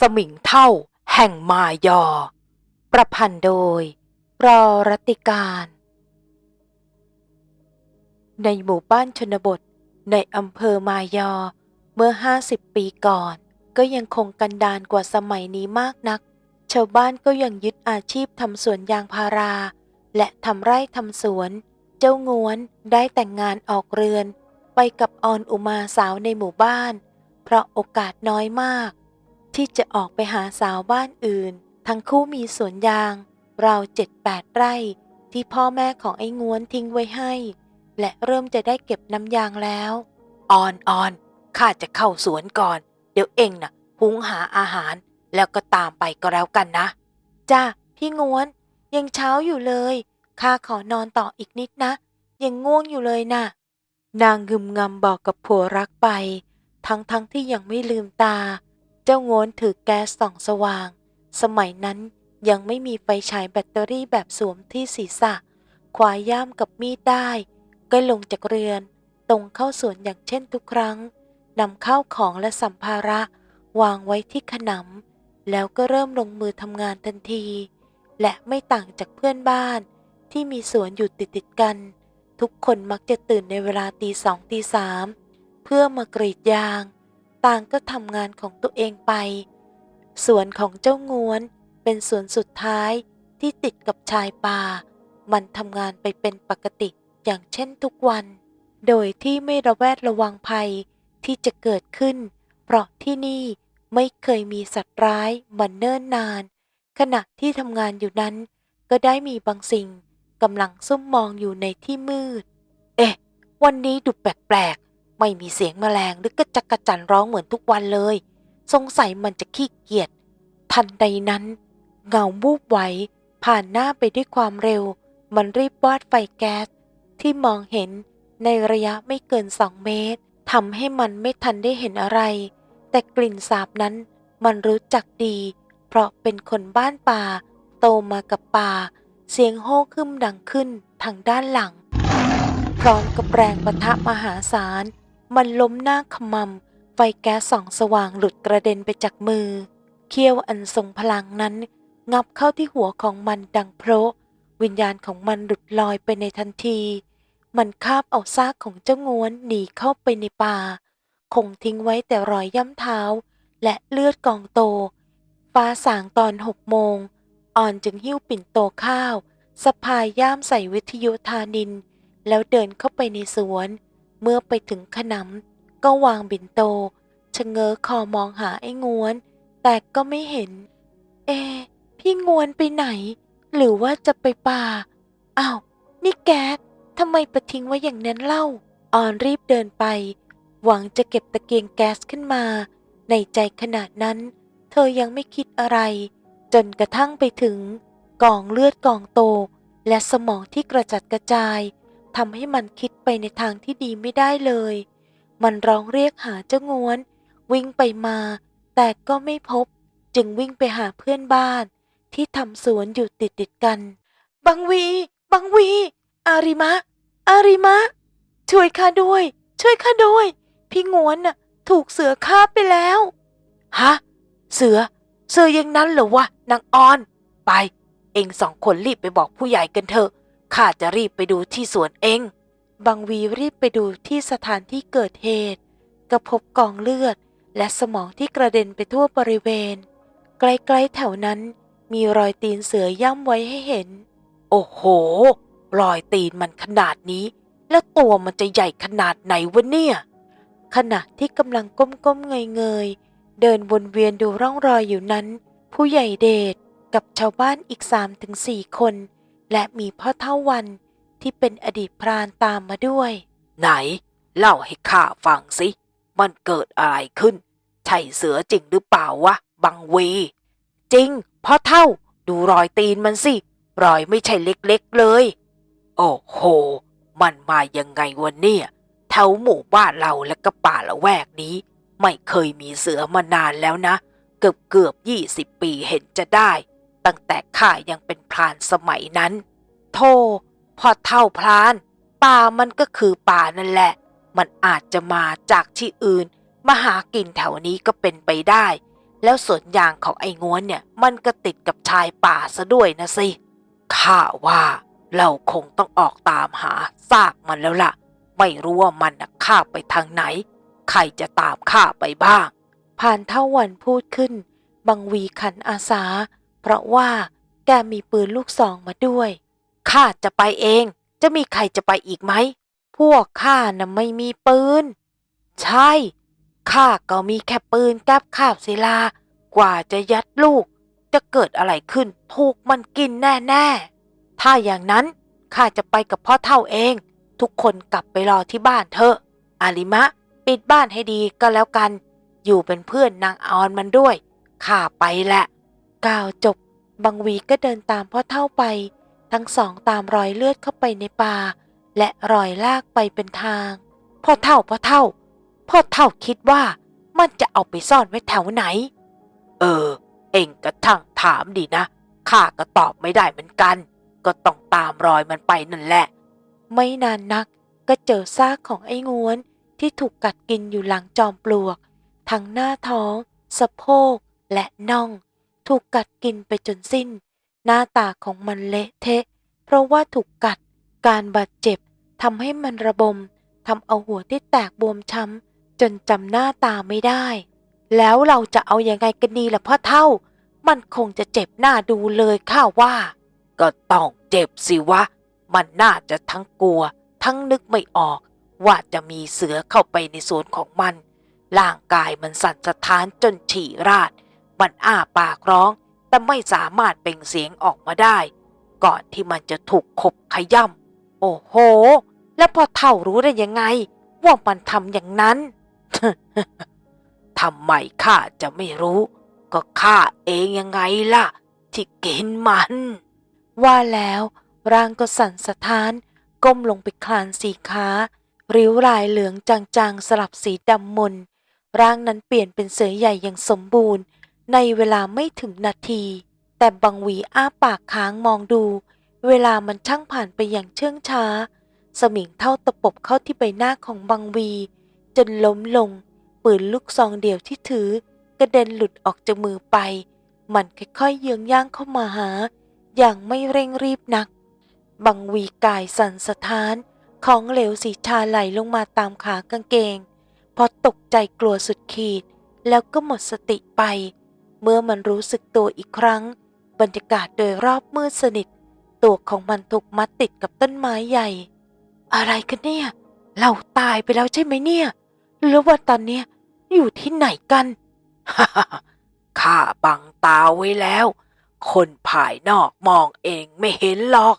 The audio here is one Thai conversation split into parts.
สมิงเท่าแห่งมายอ ประพันธ์โดย รอรตติการ ในหมู่บ้านชนบทในอำเภอมายอ เมื่อ 50 ปีก่อน ก็ยังคงกันดานกว่าสมัยนี้มากนัก ชาวบ้านก็ยังยึดอาชีพทำสวนยางพารา และทำไร่ทำสวน เจ้างวนได้แต่งงานออกเรือน ไปกับออนอุมาสาวในหมู่บ้าน เพราะโอกาสน้อยมาก ที่จะออกไปหาสาวบ้านอื่น ทั้งคู่มีสวนยาง ราวเจ็ดแปดไร่ ที่พ่อแม่ของไอ้งวนทิ้งไว้ให้ และเริ่มจะได้เก็บน้ำยางแล้วออนออนข้าจะเข้าสวนก่อน เดี๋ยวเองน่ะหุงหาอาหาร แล้วก็ตามไปก็แล้วกันนะ จ้าพี่งวน ยังเช้าอยู่เลยข้าขอนอนต่ออีกนิดนะ ยังง่วงอยู่เลยน่ะนางงึมงำบอกกับผัวรักไป ทั้งทั้งที่ยังไม่ลืมตา เจ้าโงนถือแก๊สส่องสว่าง สมัยนั้นยังไม่มีไฟฉายแบตเตอรี่แบบสวมที่ศีรษะขวาย่ามกับมีดได้ ก็ลงจากเรือน ตรงเข้าสวนอย่างเช่นทุกครั้งนำข้าวของและสัมภาระ วางไว้ที่ขนำแล้วก็เริ่มลงมือทำงานทันที และไม่ต่างจากเพื่อนบ้าน ที่มีสวนอยู่ติดติดกัน ทุกคนมักจะตื่นในเวลาตีสองตีสามเพื่อมากรีดยาง ต่างก็ทำงานของตัวเองไป สวนของเจ้างวนเป็นสวนสุดท้ายที่ติดกับชายป่า มันทำงานไปเป็นปกติอย่างเช่นทุกวัน โดยที่ไม่ระแวดระวังภัยที่จะเกิดขึ้น เพราะที่นี่ไม่เคยมีสัตว์ร้ายมาเนิ่นนาน ขณะที่ทำงานอยู่นั้น ก็ได้มีบางสิ่งกำลังซุ่มมองอยู่ในที่มืด เอ๊ะ วันนี้ดูแปลกๆ ไม่มีเสียงแมลงหรือกระจักกระจันร้องเหมือนทุกวันเลย สงสัยมันจะขี้เกียจทันใดนั้น เงาวูบไหวผ่านหน้าไปด้วยความเร็ว มันรีบวาดไฟแก๊ส ที่มองเห็นในระยะไม่เกินสองเมตรทำให้มันไม่ทันได้เห็นอะไร แต่กลิ่นสาบนั้นมันรู้จักดี เพราะเป็นคนบ้านป่า โตมากับป่า เสียงโห่ขึ้นดังขึ้นทางด้านหลัง พร้อมกับแรงปะทะมหาศาล มันล้มหน้าขมำไฟแก๊สส่องสว่างหลุดกระเด็นไปจากมือ เขี้ยวอันทรงพลังนั้น งับเข้าที่หัวของมันดังโพระวิญญาณของมันหลุดลอยไปในทันที มันคาบเอาซากของเจ้างวนหนีเข้าไปในป่า คงทิ้งไว้แต่รอยย่ำเท้า และเลือดกองโต ฟ้าสางตอนหกโมง อ่อนจึงหิ้วปิ่นโตข้าวสะพายย่ามใส่วิทยุธานิน แล้วเดินเข้าไปในสวน เมื่อไปถึงขนำก็วางบินโตชะเง้อคอมองหาไอ้งวน แต่ก็ไม่เห็น เอ พี่งวนไปไหน หรือว่าจะไปป่าอ้าวนี่แก๊สทำไมประทิ้งไว้อย่างนั้นเล่า ออนรีบเดินไป หวังจะเก็บตะเกียงแก๊สขึ้นมา ในใจขนาดนั้น เธอยังไม่คิดอะไร จนกระทั่งไปถึง กองเลือดกองโต และสมองที่กระจัดกระจาย ทำให้มันคิดไปในทางที่ดีไม่ได้เลย มันร้องเรียกหาเจ้างวน วิ่งไปมา แต่ก็ไม่พบ จึงวิ่งไปหาเพื่อนบ้าน ที่ทำสวนอยู่ติดติดกัน บังวี บังวี อาริมะ อาริมะ ช่วยข้าด้วย ช่วยข้าด้วย พี่งวนน่ะถูกเสือฆ่าไปแล้ว ฮะ เสือ เสือยังนั้นเหรอวะนางออน ไป เองสองคนรีบไปบอกผู้ใหญ่กันเถอะ ข้าจะรีบไปดูที่สวนเอง บังวีรีบไปดูที่สถานที่เกิดเหตุ ก็พบกองเลือด และสมองที่กระเด็นไปทั่วบริเวณ ใกล้ๆแถวนั้นมีรอยตีนเสือย่ำไว้ให้เห็น โอ้โห รอยตีนมันขนาดนี้ แล้วตัวมันจะใหญ่ขนาดไหนวะเนี่ย ขณะที่กำลังก้มๆเงยๆ เดินวนเวียนดูร่องรอยอยู่นั้น ผู้ใหญ่เดชกับชาวบ้านอีกสามถึงสี่คน และมีพ่อเท่าวันที่เป็นอดีตพรานตามมาด้วย ไหน เล่าให้ข้าฟังสิ มันเกิดอะไรขึ้น ใช่เสือจริงหรือเปล่าวะ บังวีจริงพ่อเท่าดูรอยตีนมันสิ รอยไม่ใช่เล็กๆเลย โอ้โห มันมายังไงวะเนี่ยแถวหมู่บ้านเราและก็ป่าละแวกนี้ ไม่เคยมีเสือมานานแล้วนะ เกือบเกือบยี่สิบปีเห็นจะได้ ตั้งแต่ข้ายังเป็นพรานสมัยนั้น โธ่พอเท่าพราน ป่ามันก็คือป่านั่นแหละ มันอาจจะมาจากที่อื่น มาหากินแถวนี้ก็เป็นไปได้ แล้วสวนยางของไอ้ง้วนเนี่ย มันก็ติดกับชายป่าซะด้วยนะสิข้าว่าเราคงต้องออกตามหาซากมันแล้วล่ะ ไม่รู้ว่ามันน่ะข้าไปทางไหน ใครจะตามข้าไปบ้าง ผ่านเท่าวันพูดขึ้น บังวีขันอาสา เพราะว่าแกมีปืนลูกซองมาด้วย ข้าจะไปเอง จะมีใครจะไปอีกไหม พวกข้าน่ะไม่มีปืน ใช่ ข้าก็มีแค่ปืนแก๊บคาบศิลา กว่าจะยัดลูก จะเกิดอะไรขึ้นถูกมันกินแน่ๆ ถ้าอย่างนั้นข้าจะไปกับพ่อเท่าเอง ทุกคนกลับไปรอที่บ้านเถอะ อาลิมะ ปิดบ้านให้ดีก็แล้วกัน อยู่เป็นเพื่อนนางออนมันด้วย ข้าไปแหละ กล่าวจบบังวีก็เดินตามพ่อเท่าไป ทั้งสองตามรอยเลือดเข้าไปในป่า และรอยลากไปเป็นทาง พ่อเท่าพ่อเท่า พ่อเท่าคิดว่ามันจะเอาไปซ่อนไว้แถวไหน เออ เอ็งก็ช่งถามดีนะข้าก็ตอบไม่ได้เหมือนกัน ก็ต้องตามรอยมันไปนั่นแหละ ไม่นานนักก็เจอซากของไอ้งวนที่ถูกกัดกินอยู่หลังจอมปลวก ทั้งหน้าท้อง สะโพกและน่อง ถูกกัดกินไปจนสิ้น หน้าตาของมันเละเทะ เพราะว่าถูกกัด การบาดเจ็บทำให้มันระบมทำเอาหัวที่แตกบวมช้ำจนจำหน้าตาไม่ได้ แล้วเราจะเอาอยัางไงกันดีล่ะพ่อเท่า มันคงจะเจ็บหน้าดูเลยข้าว่า ก็ต้องเจ็บสิวะ มันน่าจะทั้งกลัว ทั้งนึกไม่ออก ว่าจะมีเสือเข้าไปในสวนของมัน ร่างกายมันสั่นสะท้านจนฉี่ราด มันอ้าปากร้อง แต่ไม่สามารถเป่งเสียงออกมาได้ ก่อนที่มันจะถูกขบขย่ำโอ้โห แล้วพอเท่ารู้ได้ยังไง ว่ามันทำอย่างนั้นทำไมข้าจะไม่รู้ ก็ข้าเองยังไงล่ะ ที่กินมัน ว่าแล้วร่างก็สั่นสะท้าน ก้มลงไปคลานสีขาริ้วรายเหลืองจางๆ สลับสีดำมนร่างนั้นเปลี่ยนเป็นเสือใหญ่อย่างสมบูรณ์ ในเวลาไม่ถึงนาที แต่บังหวีอ้าปากค้างมองดู เวลามันช่างผ่านไปอย่างเชื่องช้า สมิงเท่าตะปบเข้าที่ใบหน้าของบังวี จนล้มลง ปืนลูกซองเดียวที่ถือกระเด็นหลุดออกจากมือไป มันค่อยๆเยื้องย่างเข้ามาหา อย่างไม่เร่งรีบนัก บังวีกายสั่นสะท้าน ของเหลวสีชาไหลลงมาตามขากางเกงพอตกใจกลัวสุดขีด แล้วก็หมดสติไป เมื่อมันรู้สึกตัวอีกครั้ง บรรยากาศโดยรอบมืดสนิท ตัวของมันถูกมัดติดกับต้นไม้ใหญ่ อะไรกันเนี่ย เราตายไปแล้วใช่ไหมเนี่ย หรือว่าตอนเนี้ยอยู่ที่ไหนกันข้าบังตาไว้แล้ว คนภายนอกมองเองไม่เห็นหรอก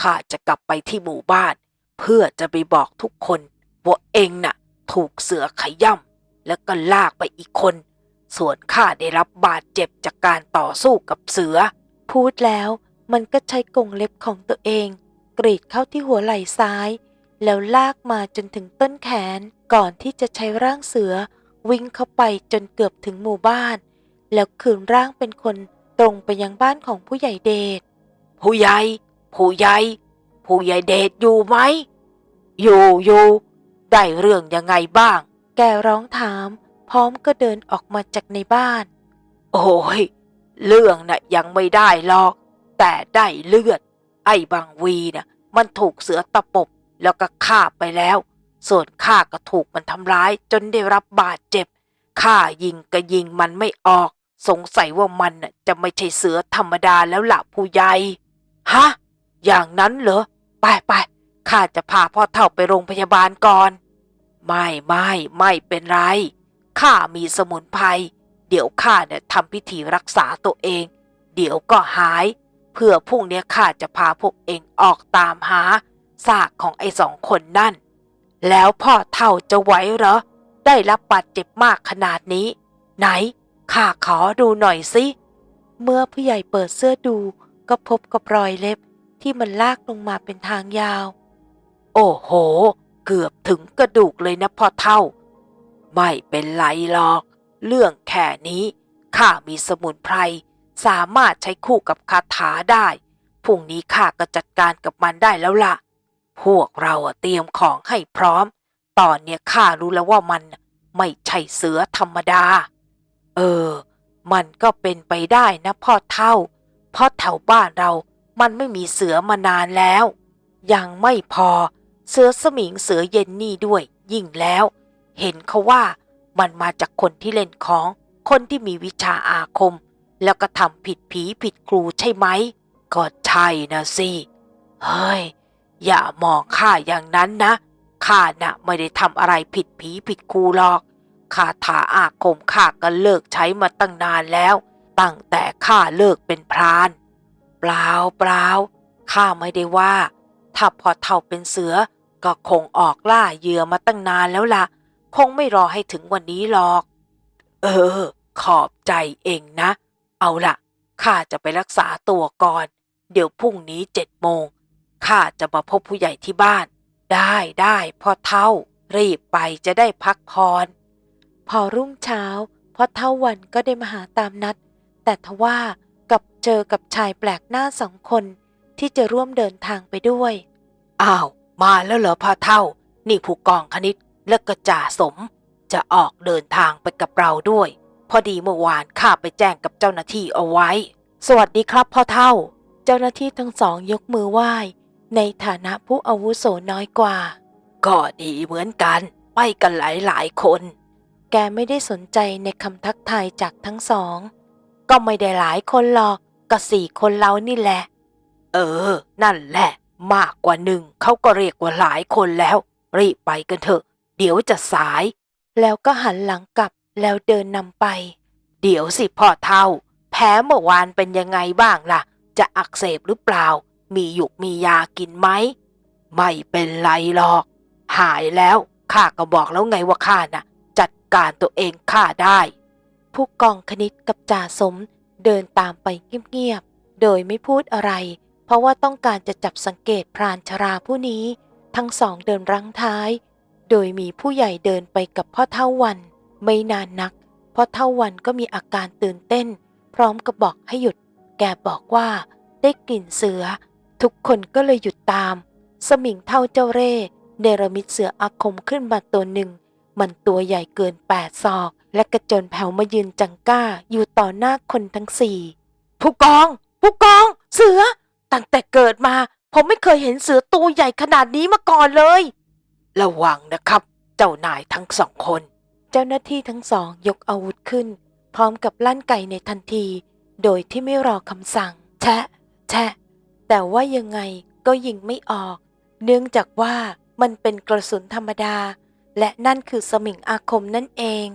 ข้าจะกลับไปที่หมู่บ้าน เพื่อจะไปบอกทุกคนว่าเองน่ะ ถูกเสือขย่ำแล้วก็ลากไปอีกคน ส่วนข้าได้รับบาดเจ็บจากการต่อสู้กับเสือ พูดแล้วมันก็ใช้กรงเล็บของตัวเอง กรีดเข้าที่หัวไหล่ซ้าย แล้วลากมาจนถึงต้นแขนก่อนที่จะใช้ร่างเสือ วิ่งเข้าไปจนเกือบถึงหมู่บ้าน แล้วคืนร่างเป็นคนตรงไปยังบ้านของผู้ใหญ่เดชผู้ใหญ่ ผู้ใหญ่ ผู้ใหญ่เดชอยู่ไหม อยู่อยู่ได้เรื่องยังไงบ้าง แกร้องถาม พร้อมก็เดินออกมาจากในบ้าน โอ้ย เรื่องน่ะยังไม่ได้หรอก แต่ได้เลือด ไอ้บางวีน่ะมันถูกเสือตะปบแล้วก็ฆ่าไปแล้ว ส่วนข้าก็ถูกมันทำร้ายจนได้รับบาดเจ็บ ข้ายิงก็ยิงมันไม่ออก สงสัยว่ามันน่ะจะไม่ใช่เสือธรรมดาแล้วล่ะผู้ใหญ่ฮะ อย่างนั้นเหรอ ไปไปข้าจะพาพ่อเท่าไปโรงพยาบาลก่อน ไม่ไม่ไม่เป็นไร ข้ามีสมุนไพรเดี๋ยวข้าเนี่ยทำพิธีรักษาตัวเอง เดี๋ยวก็หาย เพื่อพรุ่งนี้ข้าจะพาพวกเองออกตามหาซากของไอ้สองคนนั่น แล้วพ่อเท่าจะไหวเหรอ ได้รับบาดเจ็บมากขนาดนี้ ไหนข้าขอดูหน่อยสิ เมื่อผู้ใหญ่เปิดเสื้อดูก็พบกับรอยเล็บที่มันลากลงมาเป็นทางยาว โอ้โห เกือบถึงกระดูกเลยนะพ่อเท่า ไม่เป็นไรหรอก เรื่องแค่นี้ข้ามีสมุนไพร สามารถใช้คู่กับคาถาได้พรุ่งนี้ข้าก็จัดการกับมันได้แล้วล่ะ พวกเราเตรียมของให้พร้อม ตอนเนี้ยข้ารู้แล้วว่ามันไม่ใช่เสือธรรมดา เออ มันก็เป็นไปได้นะพ่อเท่า เพราะแถวบ้านเรา มันไม่มีเสือมานานแล้ว ยังไม่พอ เสือสมิงเสือเย็นนี่ด้วย ยิ่งแล้ว เห็นเขาว่ามันมาจากคนที่เล่นของคนที่มีวิชาอาคม แล้วก็ทำผิดผีผิดครูใช่ไหม ก็ใช่นะสิ เฮ้ย อย่ามองข้าอย่างนั้นนะข้าน่ะไม่ได้ทำอะไรผิดผีผิดครูหรอกคาถาอาคมข้าก็เลิกใช้มาตั้งนานแล้ว ตั้งแต่ข้าเลิกเป็นพรานเปล่าเปล่าข้าไม่ได้ว่า ถ้าพอเท่าเป็นเสือก็คงออกล่าเหยื่อมาตั้งนานแล้วล่ะ คงไม่รอให้ถึงวันนี้หรอก เออ ขอบใจเองนะ เอาล่ะข้าจะไปรักษาตัวก่อน เดี๋ยวพรุ่งนี้เจ็ดโมงข้าจะมาพบผู้ใหญ่ที่บ้าน ได้ได้พ่อเท่า รีบไปจะได้พักพรพอรุ่งเช้าพ่อเท่าวันก็ได้มาหาตามนัด แต่ทว่ากับเจอกับชายแปลกหน้าสองคนที่จะร่วมเดินทางไปด้วย อ้าว มาแล้วเหรอพ่อเท่า นี่ผู้กองคณิต และก็จ่าสม จะออกเดินทางไปกับเราด้วย พอดีเมื่อวานข้าไปแจ้งกับเจ้าหน้าที่เอาไว้ สวัสดีครับพ่อเท่า เจ้าหน้าที่ทั้งสองยกมือไหว้ ในฐานะผู้อาวุโสน้อยกว่า ก็ดีเหมือนกัน ไปกันหลายหลายคน แกไม่ได้สนใจในคำทักทายจากทั้งสอง ก็ไม่ได้หลายคนหรอกก็สี่คนเรานี่แหละ เออ นั่นแหละ มากกว่าหนึ่งเขาก็เรียกว่าหลายคนแล้ว รีบไปกันเถอะ เดี๋ยวจะสาย แล้วก็หันหลังกลับแล้วเดินนำไป เดี๋ยวสิพ่อเท่า แพ้เมื่อวานเป็นยังไงบ้างล่ะ จะอักเสบหรือเปล่า มีหยุกมียากินไหม ไม่เป็นไรหรอก หายแล้วข้าก็บอกแล้วไงว่าข้าน่ะ จัดการตัวเองข้าได้ ผู้กองคณิตกับจ่าสมเดินตามไปเงียบๆ โดยไม่พูดอะไร เพราะว่าต้องการจะจับสังเกตพรานชราผู้นี้ ทั้งสองเดินรั้งท้าย โดยมีผู้ใหญ่เดินไปกับพ่อเท่าวัน ไม่นานนัก พ่อเท่าวันก็มีอาการตื่นเต้น พร้อมกับบอกให้หยุด แกบอกว่าได้กลิ่นเสือ ทุกคนก็เลยหยุดตาม สมิงเท่าเจ้าเร่เนรมิตเสืออาคมขึ้นมาตัวหนึ่ง มันตัวใหญ่เกินแปดศอก และกระโจนแผ่วมายืนจังก้าอยู่ต่อหน้าคนทั้งสี่ผู้กอง ผู้กอง เสือ ตั้งแต่เกิดมา ผมไม่เคยเห็นเสือตัวใหญ่ขนาดนี้มาก่อนเลย ระวังนะครับ เจ้านายทั้งสองคน เจ้าหน้าที่ทั้งสองยกอาวุธขึ้น พร้อมกับลั่นไกในทันที โดยที่ไม่รอคำสั่ง แชะ แชะ แต่ว่ายังไงก็ยิงไม่ออก เนื่องจากว่ามันเป็นกระสุนธรรมดา และนั่นคือสมิงอาคมนั่นเอง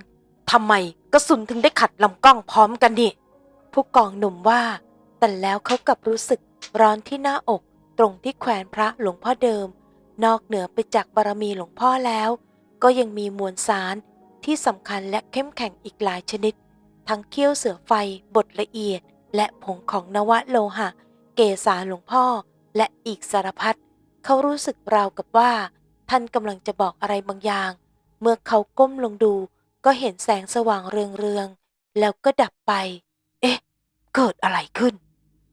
ทำไมกระสุนถึงได้ขัดลำกล้องพร้อมกันนี่ผู้กองหนุ่มว่า แต่แล้วเขากลับรู้สึกร้อนที่หน้าอกตรงที่แขวนพระหลวงพ่อเดิม นอกเหนือไปจากบารมีหลวงพ่อแล้ว ก็ยังมีมวลสารที่สำคัญและเข้มแข็งอีกหลายชนิด ทั้งเขี้ยวเสือไฟบทละเอียด และผงของนวะโลหะ เกษาหลวงพ่อ และอีกสารพัดเขารู้สึกราวกับว่า ท่านกำลังจะบอกอะไรบางอย่าง เมื่อเขาก้มลงดู ก็เห็นแสงสว่างเรืองๆแล้วก็ดับไป เอ๊ะ เกิดอะไรขึ้น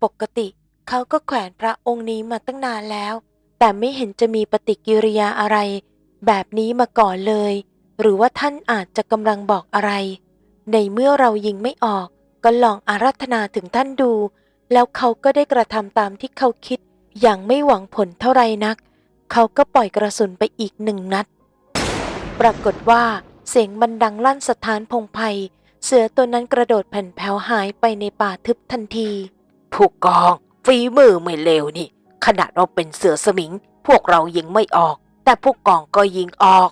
ปกติเขาก็แขวนพระองค์นี้มาตั้งนานแล้ว แต่ไม่เห็นจะมีปฏิกิริยาอะไร แบบนี้มาก่อนเลย หรือว่าท่านอาจจะกำลังบอกอะไร ในเมื่อเรายิงไม่ออก ก็ลองอารัธนาถึงท่านดู แล้วเขาก็ได้กระทำตามที่เขาคิด อย่างไม่หวังผลเท่าไรนัก เขาก็ปล่อยกระสุนไปอีกหนึ่งนัด ปรากฏว่าเสียงมันดังลั่นสถานพงไพรเสือตัวนั้นกระโดดแผ่นแผวหายไปในป่าทึบทันที ผู้กองฝีมือไม่เลวนี่ ขนาดเราเป็นเสือสมิง พวกเรายิงไม่ออก แต่ผู้กองก็ยิงออก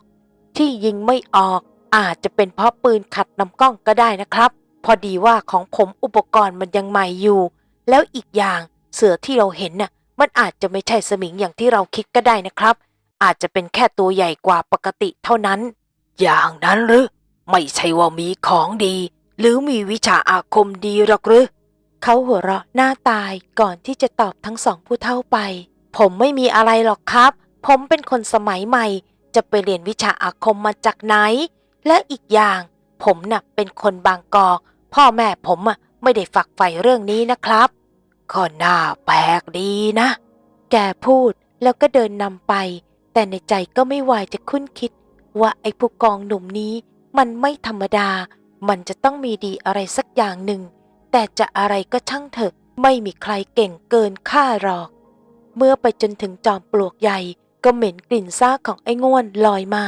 ที่ยิงไม่ออก อาจจะเป็นเพราะปืนขัดลำกล้องก็ได้นะครับ พอดีว่าของผมอุปกรณ์มันยังใหม่อยู่ แล้วอีกอย่างเสือที่เราเห็นน่ะ มันอาจจะไม่ใช่สมิงอย่างที่เราคิดก็ได้นะครับ อาจจะเป็นแค่ตัวใหญ่กว่าปกติเท่านั้น อย่างนั้นหรือ ไม่ใช่ว่ามีของดี หรือมีวิชาอาคมดีหรอกหรือ เขาหัวเราะหน้าตายก่อนที่จะตอบทั้งสองผู้เท่าไป ผมไม่มีอะไรหรอกครับ ผมเป็นคนสมัยใหม่ จะไปเรียนวิชาอาคมมาจากไหน และอีกอย่าง ผมน่ะเป็นคนบางกอก พ่อแม่ผมอะไม่ได้ฝักใฝ่เรื่องนี้นะครับก็น่าแปลกดีนะ แกพูดแล้วก็เดินนำไป แต่ในใจก็ไม่วายจะคุ้นคิด ว่าไอ้ผู้กองหนุ่มนี้มันไม่ธรรมดา มันจะต้องมีดีอะไรสักอย่างหนึ่ง แต่จะอะไรก็ช่างเถอะ ไม่มีใครเก่งเกินข้าหรอก เมื่อไปจนถึงจอมปลวกใหญ่ ก็เหม็นกลิ่นซากของไอ้ง่วนลอยมา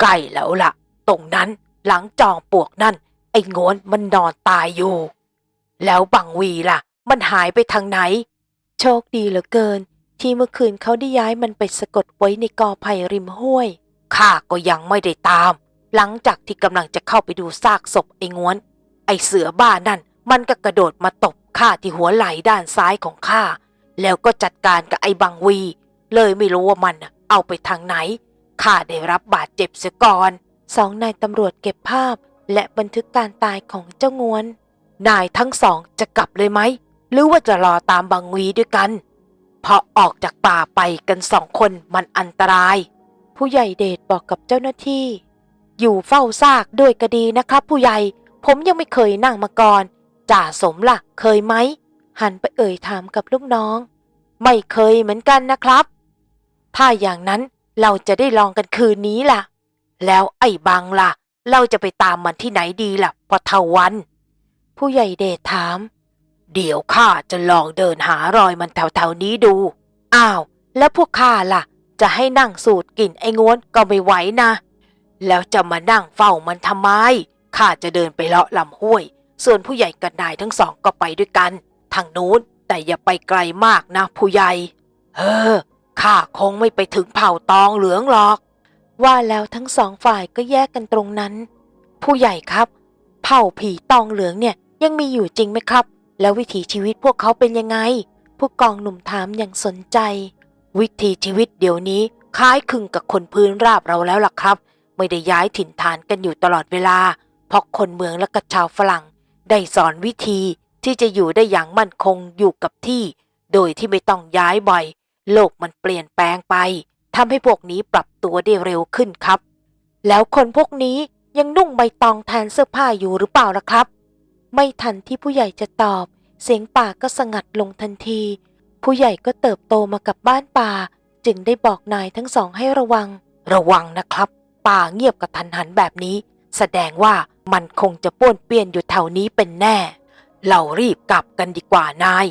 ใกล้แล้วล่ะ ตรงนั้นหลังจอมปลวกนั่น ไอ้ง่วนมันนอนตายอยู่ แล้วบังวีล่ะ มันหายไปทางไหน โชคดีเหลือเกิน ที่เมื่อคืนเขาได้ย้ายมันไปสะกดไว้ในกอไผ่ริมห้วยข้าก็ยังไม่ได้ตาม หลังจากที่กำลังจะเข้าไปดูซากศพไอ้ง้วน ไอ้เสือบ้านั่น มันก็กระโดดมาตบข้าที่หัวไหล่ด้านซ้ายของข้า แล้วก็จัดการกับไอ้บังวี เลยไม่รู้ว่ามันเอาไปทางไหน ข้าได้รับบาดเจ็บเสียก่อน สองนายตำรวจเก็บภาพและบันทึกการตายของเจ้างวน นายทั้งสองจะกลับเลยไหม หรือว่าจะรอตามบังวีด้วยกันเพราะออกจากป่าไปกันสองคนมันอันตราย ผู้ใหญ่เดชบอกกับเจ้าหน้าที่ อยู่เฝ้าซากด้วยก็ดีนะครับผู้ใหญ่ ผมยังไม่เคยนั่งมาก่อน จ่าสมล่ะ เคยไหม หันไปเอ่ยถามกับลูกน้อง ไม่เคยเหมือนกันนะครับ ถ้าอย่างนั้นเราจะได้ลองกันคืนนี้ล่ะ แล้วไอ้บังล่ะ เราจะไปตามมันที่ไหนดีล่ะพอเทาวัน ผู้ใหญ่เดชถาม เดี๋ยวข้าจะลองเดินหารอยมันแถวๆนี้ดู อ้าว แล้วพวกข้าล่ะ จะให้นั่งสูดกลิ่นไอ้ง้วนก็ไม่ไหวนะ แล้วจะมานั่งเฝ้ามันทำไมข้าจะเดินไปเลาะลำห้วย ส่วนผู้ใหญ่กับนายทั้งสองก็ไปด้วยกัน ทางนู้นแต่อย่าไปไกลมากนะผู้ใหญ่ เออข้าคงไม่ไปถึงเผ่าตองเหลืองหรอก ว่าแล้วทั้งสองฝ่ายก็แยกกันตรงนั้น ผู้ใหญ่ครับ เผ่าผีตองเหลืองเนี่ยยังมีอยู่จริงไหมครับ แล้ววิถีชีวิตพวกเขาเป็นยังไง ผู้กองหนุ่มถามอย่างสนใจ วิถีชีวิตเดี๋ยวนี้คล้ายคลึงกับคนพื้นราบเราแล้วล่ะครับ ไม่ได้ย้ายถิ่นฐานกันอยู่ตลอดเวลาเพราะคนเมืองและกับชาวฝรั่ง ได้สอนวิธีที่จะอยู่ได้อย่างมั่นคงอยู่กับที่ โดยที่ไม่ต้องย้ายบ่อย โลกมันเปลี่ยนแปลงไปทำให้พวกนี้ปรับตัวได้เร็วขึ้นครับ แล้วคนพวกนี้ยังนุ่งใบตองแทนเสื้อผ้าอยู่หรือเปล่าล่ะครับ ไม่ทันที่ผู้ใหญ่จะตอบ เสียงป่าก็สงัดลงทันที ผู้ใหญ่ก็เติบโตมากับบ้านป่า จึงได้บอกนายทั้งสองให้ระวัง ระวังนะครับ ป่าเงียบกระทันหันแบบนี้ แสดงว่า มันคงจะป้วนเปี้ยนอยู่แถวนี้เป็นแน่ เรารีบกลับกันดีกว่านาย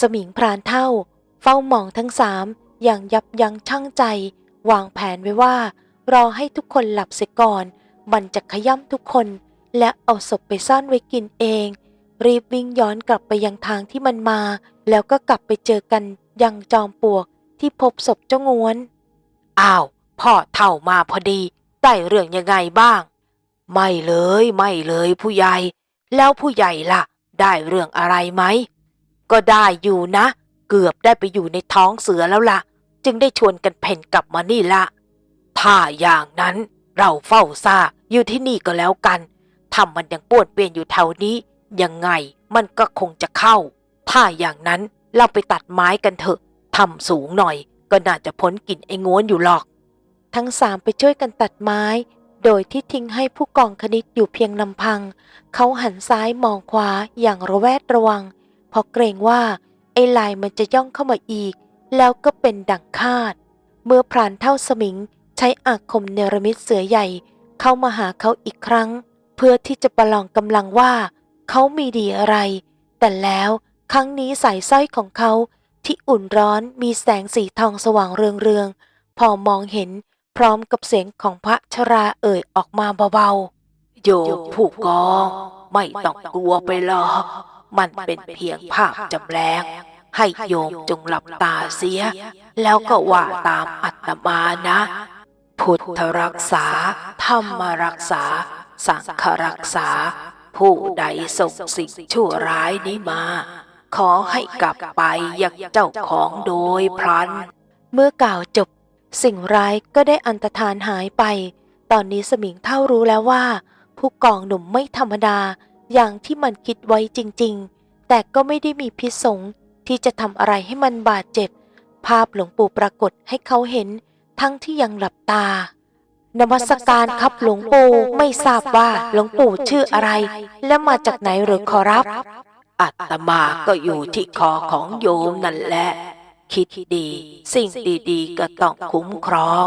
สมิงพรานเท่า เฝ้ามองทั้งสามอย่างยับยั้งชั่งใจ วางแผนไว้ว่า รอให้ทุกคนหลับเสียก่อน มันจะขย่ำทุกคน และเอาศพไปซ่อนไว้กินเอง รีบวิ่งย้อนกลับไปยังทางที่มันมา แล้วก็กลับไปเจอกันยังจอมปลวกที่พบศพเจ้างวน อ้าว พ่อเท่ามาพอดี ได้เรื่องยังไงบ้าง ไม่เลยไม่เลยผู้ใหญ่ แล้วผู้ใหญ่ล่ะ ได้เรื่องอะไรไหม ก็ได้อยู่นะ เกือบได้ไปอยู่ในท้องเสือแล้วล่ะ จึงได้ชวนกันเพ่นกลับมานี่ละถ้าอย่างนั้นเราเฝ้าซาอยู่ที่นี่ก็แล้วกันทำมันยังป้วนเปลี่ยนอยู่แถวนี้ ยังไงมันก็คงจะเข้า ถ้าอย่างนั้นเราไปตัดไม้กันเถอะทำสูงหน่อย ก็น่าจะพ้นกลิ่นไอ้งวนอยู่หรอก ทั้งสามไปช่วยกันตัดไม้ โดยที่ทิ้งให้ผู้กองคณิตอยู่เพียงลำพัง เขาหันซ้ายมองขวาอย่างระแวดระวัง เพราะเกรงว่าไอ้ลายมันจะย่องเข้ามาอีก แล้วก็เป็นดังคาด เมื่อพรานเท่าสมิงใช้อาคมเนรมิตเสือใหญ่ เข้ามาหาเขาอีกครั้ง เพื่อที่จะประลองกำลังว่าเขามีดีอะไร แต่แล้วครั้งนี้สายสร้อยของเขาที่อุ่นร้อนมีแสงสีทองสว่างเรืองๆพอมองเห็น พร้อมกับเสียงของพระชราเอ่ยออกมาเบาๆ โยมผู้กองไม่ต้องกลัวไปหรอก มันเป็นเพียงภาพจำแรงให้โยมจงหลับตาเสีย แล้วก็ว่าตามอัตมานะ พุทธรักษา ธรรมรักษา สังฆรักษา ผู้ใดส่งสิ่งชั่วร้ายนี้มา ขอให้กลับไปยังเจ้าของโดยพลัน เมื่อกล่าวจบ สิ่งร้ายก็ได้อันตรธานหายไป ตอนนี้สมิงเท่ารู้แล้วว่า ผู้กองหนุ่มไม่ธรรมดาอย่างที่มันคิดไว้จริง ๆ แต่ก็ไม่ได้มีพิษสงที่จะทำอะไรให้มันบาดเจ็บ ภาพหลวงปู่ปรากฏให้เขาเห็นทั้งที่ยังหลับตา นมัสการครับหลวงปู่ไม่ทราบว่าหลวงปู่ชื่ออะไร และมาจากไหนหรือขอรับ อัตมาก็อยู่ที่คอของโยมนั่นแหละ คิดดี สิ่งดีๆก็ต้องคุ้มครอง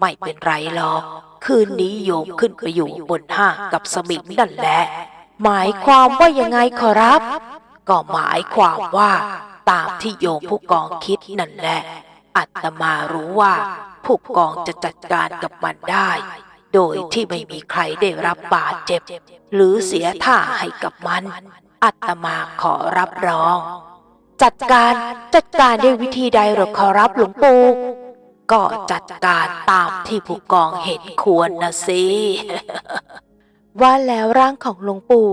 ไม่เป็นไรหรอก คืนนี้โยมขึ้นไปอยู่บนห้างกับสมิงนั่นแหละ หมายความว่ายังไงขอรับ ก็หมายความว่าตามที่โยมผู้กองคิดนั่นแหละ อัตมารู้ว่าผู้กองจะจัดการกับมันได้ โดยที่ไม่มีใครได้รับบาดเจ็บ หรือเสียท่าให้กับมัน อัตมาขอรับรอง จัดการจัดการด้วยวิธีใดหรอขอรับหลวงปู่ก็จัดการตามที่ผู้กองเห็นควรนะสิว่าแล้วร่างของหลวงปู่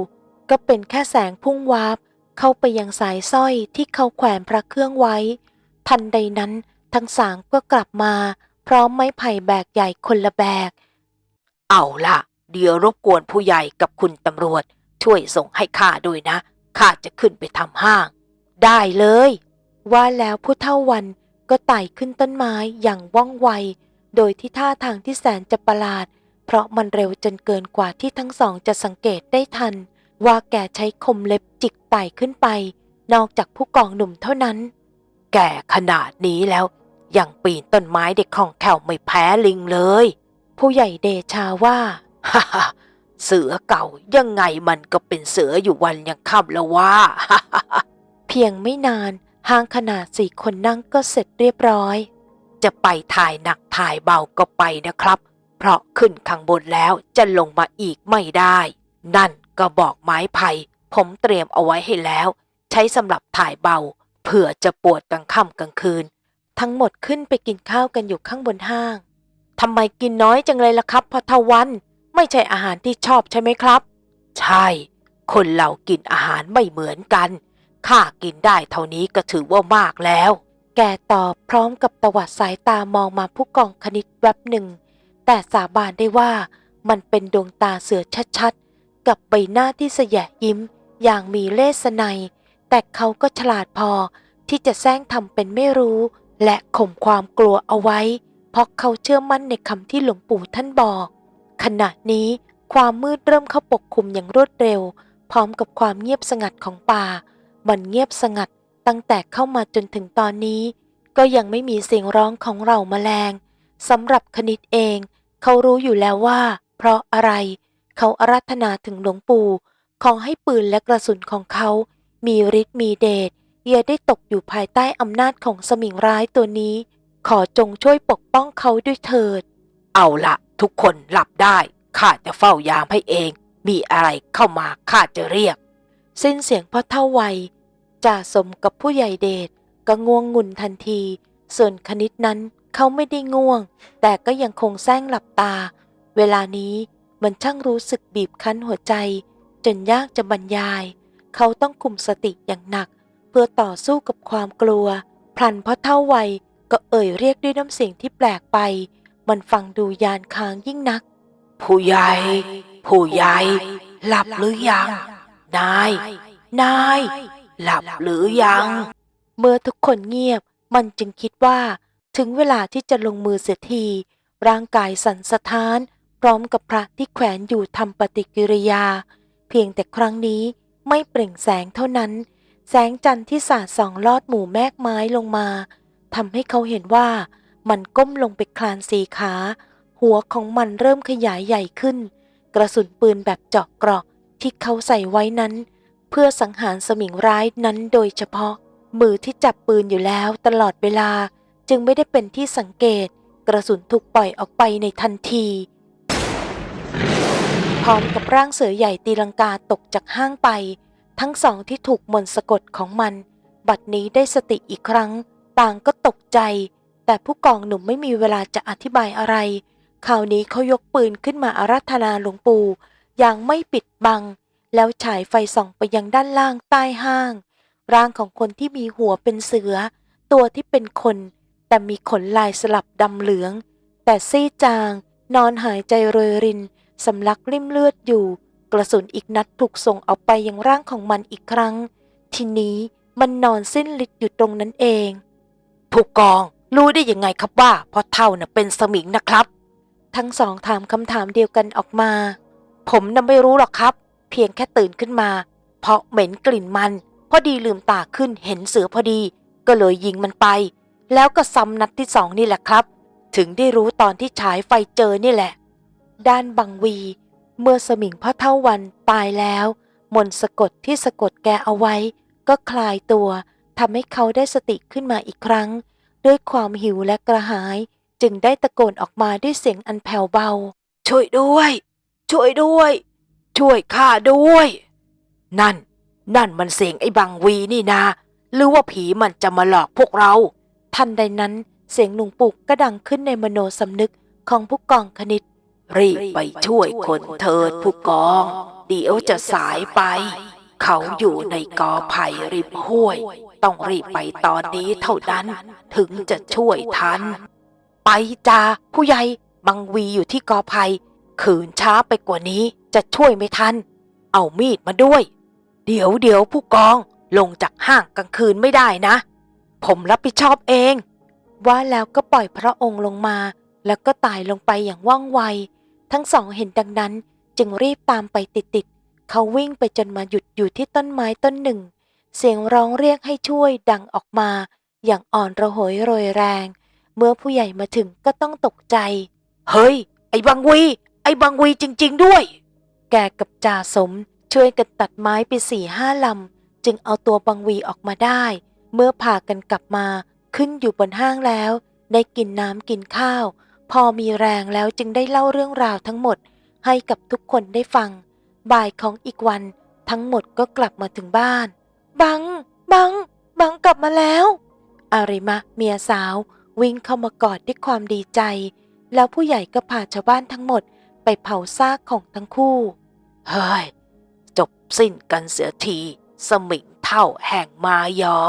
ก็เป็นแค่แสงพุ่งวาบเข้าไปยังสายสร้อยที่เขาแขวนพระเครื่องไว้ ทันใดนั้นทั้งสามก็กลับมา พร้อมไม้ไผ่แบกใหญ่คนละแบก เอาล่ะ เดี๋ยวรบกวนผู้ใหญ่กับคุณตำรวจ ช่วยส่งให้ข้าด้วยนะข้าจะขึ้นไปทำห้าง ได้เลย ว่าแล้วผู้เท่าวันก็ไต่ขึ้นต้นไม้อย่างว่องไว โดยที่ท่าทางที่แสนจะประหลาด เพราะมันเร็วจนเกินกว่าที่ทั้งสองจะสังเกตได้ทัน ว่าแกใช้คมเล็บจิกไต่ขึ้นไป นอกจากผู้กองหนุ่มเท่านั้น แก่ขนาดนี้แล้ว ยังปีนต้นไม้ได้คล่องแคล่วไม่แพ้ลิงเลย ผู้ใหญ่เดชาว่าฮ่าฮ่าเสือเก่ายังไงมันก็เป็นเสืออยู่วันยังค่ำแล้วว่า เพียงไม่นานห้างขนาดสี่คนนั่งก็เสร็จเรียบร้อย จะไปถ่ายหนักถ่ายเบาก็ไปนะครับ เพราะขึ้นข้างบนแล้วจะลงมาอีกไม่ได้ นั่นก็บอกไม้ไผ่ผมเตรียมเอาไว้ให้แล้ว ใช้สำหรับถ่ายเบาเผื่อจะปวดกลางค่ำกลางคืน ทั้งหมดขึ้นไปกินข้าวกันอยู่ข้างบนห้างทำไมกินน้อยจังเลยล่ะครับพอทวัน ไม่ใช่อาหารที่ชอบใช่ไหมครับ ใช่ คนเรากินอาหารไม่เหมือนกัน ข้ากินได้เท่านี้ก็ถือว่ามากแล้ว แกตอบพร้อมกับตวัดสายตามองมาผู้กองคณิตแวบหนึ่ง แต่สาบานได้ว่ามันเป็นดวงตาเสือชัดๆ กับใบหน้าที่สยะยิ้ม อย่างมีเลสไนแต่เขาก็ฉลาดพอที่จะแซงทำเป็นไม่รู้ และข่มความกลัวเอาไว้ เพราะเขาเชื่อมั่นในคำที่หลวงปู่ท่านบอก ขณะนี้ความมืดเริ่มเข้าปกคลุมอย่างรวดเร็ว พร้อมกับความเงียบสงัดของป่า มันเงียบสงัดตั้งแต่เข้ามาจนถึงตอนนี้ ก็ยังไม่มีเสียงร้องของเราแมลงสำหรับคณิตเอง เขารู้อยู่แล้วว่า เพราะอะไร เขาอารัธนาถึงหลวงปู่ ขอให้ปืนและกระสุนของเขา มีฤทธิ์มีเดชอย่าได้ตกอยู่ภายใต้อำนาจของสมิงร้ายตัวนี้ ขอจงช่วยปกป้องเขาด้วยเถิด เอาละทุกคนหลับได้ข้าจะเฝ้ายามให้เอง มีอะไรเข้ามาข้าจะเรียก สิ้นเสียงพ่อเท่าวัยจ่าสมกับผู้ใหญ่เดชก็ง่วงงุนทันที ส่วนคณิตนั้นเขาไม่ได้ง่วง แต่ก็ยังคงแซงหลับตา เวลานี้มันช่างรู้สึกบีบคั้นหัวใจ จนยากจะบรรยาย เขาต้องคุมสติอย่างหนัก เพื่อต่อสู้กับความกลัวพลันพ่อเท่าวัยก็เอ่ยเรียกด้วยน้ำเสียงที่แปลกไป มันฟังดูยานค้างยิ่งนัก ผู้ใหญ่ ผู้ใหญ่ หลับหรือยัง นาย นาย หลับหรือยัง เมื่อทุกคนเงียบ มันจึงคิดว่า ถึงเวลาที่จะลงมือเสียที ร่างกายสั่นสะท้าน พร้อมกับพระที่แขวนอยู่ทำปฏิกิริยา เพียงแต่ครั้งนี้ไม่เปล่งแสงเท่านั้น แสงจันทร์ที่สาดส่องลอดหมู่แมกไม้ลงมาทำให้เขาเห็นว่ามันก้มลงไปคลานสีขา หัวของมันเริ่มขยายใหญ่ขึ้น กระสุนปืนแบบเจาะเกราะ ที่เขาใส่ไว้นั้น เพื่อสังหารสมิงร้ายนั้นโดยเฉพาะ มือที่จับปืนอยู่แล้วตลอดเวลาจึงไม่ได้เป็นที่สังเกต กระสุนถูกปล่อยออกไปในทันที พร้อมกับร่างเสือใหญ่ตีลังกาตกจากห้างไป ทั้งสองที่ถูกมนต์สะกดของมัน บัดนี้ได้สติอีกครั้ง ต่างก็ตกใจ แต่ผู้กองหนุ่มไม่มีเวลาจะอธิบายอะไรคราวนี้เขายกปืนขึ้นมาอารัธนาหลวงปู่ อย่างไม่ปิดบัง แล้วฉายไฟส่องไปยังด้านล่างใต้ห้าง ร่างของคนที่มีหัวเป็นเสือ ตัวที่เป็นคน แต่มีขนลายสลับดำเหลือง แต่ซี่จาง นอนหายใจโรยรินสำลักริ่มเลือดอยู่ กระสุนอีกนัดถูกส่งออกไปยังร่างของมันอีกครั้ง ทีนี้มันนอนสิ้นฤทธิ์อยู่ตรงนั้นเอง ผู้กองรู้ได้ยังไงครับว่าพ่อเท่าน่ะเป็นสมิงนะครับ ทั้งสองถามคำถามเดียวกันออกมา ผมน่ะไม่รู้หรอกครับ เพียงแค่ตื่นขึ้นมา เพราะเหม็นกลิ่นมัน พอดีลืมตาขึ้นเห็นเสือพอดี ก็เลยยิงมันไป แล้วก็ซ้ำนัดที่สองนี่แหละครับ ถึงได้รู้ตอนที่ฉายไฟเจอนี่แหละ ด้านบังวี เมื่อสมิงพ่อเท่าวันตายแล้ว มนสะกดที่สะกดแกเอาไว้ ก็คลายตัวทำให้เขาได้สติขึ้นมาอีกครั้ง ด้วยความหิวและกระหาย จึงได้ตะโกนออกมาด้วยเสียงอันแผ่วเบา ช่วยด้วย ช่วยด้วย ช่วยข้าด้วย นั่น นั่นมันเสียงไอ้บังวีนี่นาหรือว่าผีมันจะมาหลอกพวกเรา ทันใดนั้นเสียงลุงปุกก็ดังขึ้นในมโนสำนึกของผู้กองคณิต รีบไปช่วยคนเถิดผู้กอง เดี๋ยวจะสายไป เขาอยู่ในกอไผ่ริมห้วย ต้องรีบไปตอนนี้เท่านั้น ถึงจะช่วยทัน ไปจ้าผู้ใหญ่บังวีอยู่ที่กอไผ่ ขืนช้าไปกว่านี้จะช่วยไม่ทัน เอามีดมาด้วย เดี๋ยวเดี๋ยวผู้กองลงจากห้างกลางคืนไม่ได้นะ ผมรับผิดชอบเอง ว่าแล้วก็ปล่อยพระองค์ลงมา แล้วก็ตายลงไปอย่างว่องไว ทั้งสองเห็นดังนั้นจึงรีบตามไปติดๆ เขาวิ่งไปจนมาหยุดอยู่ที่ต้นไม้ต้นหนึ่ง เสียงร้องเรียกให้ช่วยดังออกมา อย่างอ่อนระหยโรยแรง เมื่อผู้ใหญ่มาถึงก็ต้องตกใจ เฮ้ย ไอ้บังวี อ้บังวีจริง ๆ ด้วย แกกับจ่าสมช่วยกันตัดไม้ไปสี่ห้าลำ จึงเอาตัวบังวีออกมาได้ เมื่อพากันกลับมาขึ้นอยู่บนห้างแล้ว ได้กินน้ำกินข้าว พอมีแรงแล้วจึงได้เล่าเรื่องราวทั้งหมด ให้กับทุกคนได้ฟัง บ่ายของอีกวัน ทั้งหมดก็กลับมาถึงบ้าน บัง บัง บังกลับมาแล้ว อาริมะเมียสาว วิ่งเข้ามากอดด้วยความดีใจ แล้วผู้ใหญ่ก็พาชาวบ้านทั้งหมด ไปเผาซากของทั้งคู่ เฮ้ย จบสิ้นกันเสียที สมิงเท่าแห่งมายอ